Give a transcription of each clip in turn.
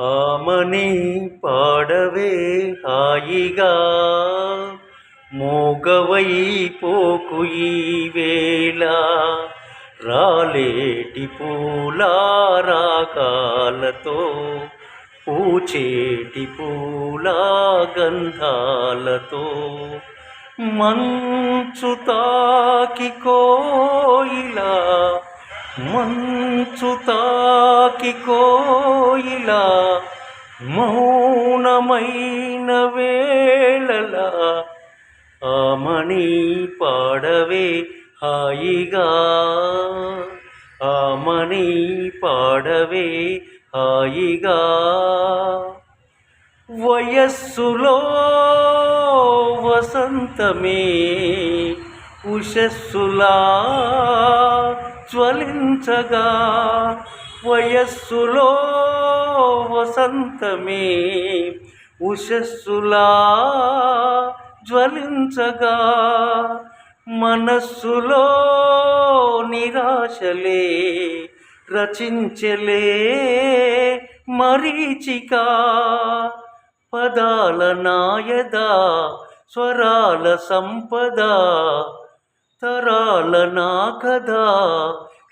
ఆమని పాడవే హాయిగా. మోగవై పోకు ఈ వేళ. రాలేటి పూల రాగాలతో పూచేటి పూల గంధాలతో మంచు తాకి కోయిలా మంచు తా తాకి కోయిలా మౌనమైన వేళలా ఆమణి పాడవే హాయిగా. ఆమణి పాడవే హాయిగా. వయస్సులో వసంతమే ఉషస్సులా జ్వలించగా వయస్సులో వసంతమే ఉషస్సులా జ్వలించగా మనస్సులో నిరాశలే రచించలే మరీచిక. పదాల నాయద స్వరాల సంపద తరాల నా కదా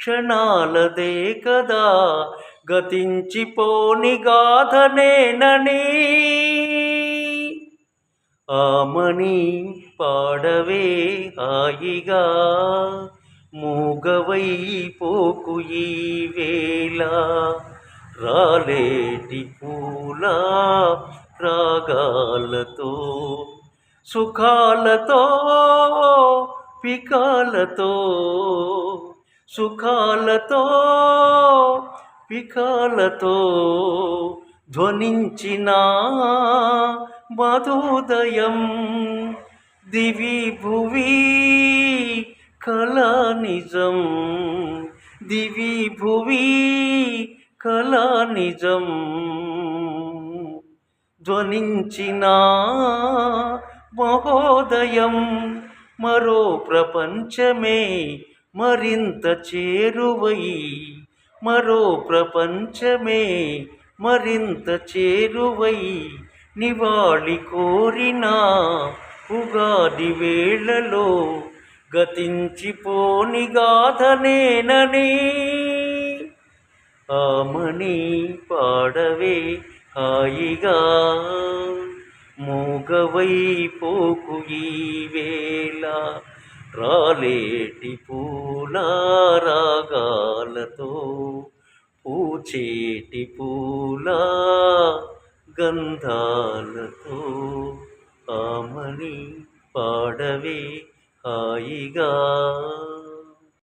క్షణాలదే కదా. గతించిపోని గాథనేనని ఆమని పాడవే హాయిగా. మూగవైపోకు ఈ వేళ. రాలేటి పూల రాగాలతో సుఖాలతో పికాలతో. సుఖాలతో పికాలతో ధ్వనించిన మధుదయం దివి భువి కళా నిజం దివి భువి కళా నిజం ధ్వనించిన మహోదయం మరో ప్రపంచమే మరింత చేరువై మరో ప్రపంచమే మరింత చేరువై నివాళి కోరిన ఉగాది వేళలో గతించిపోని గాథనేనని ఆమని పాడవే హాయిగా మూగవైపోకు ఈ వేళ. రాలేటి పూల రాగాలతో పూచేటి పూల గంధాలతో ఆమని పాడవే హాయిగా.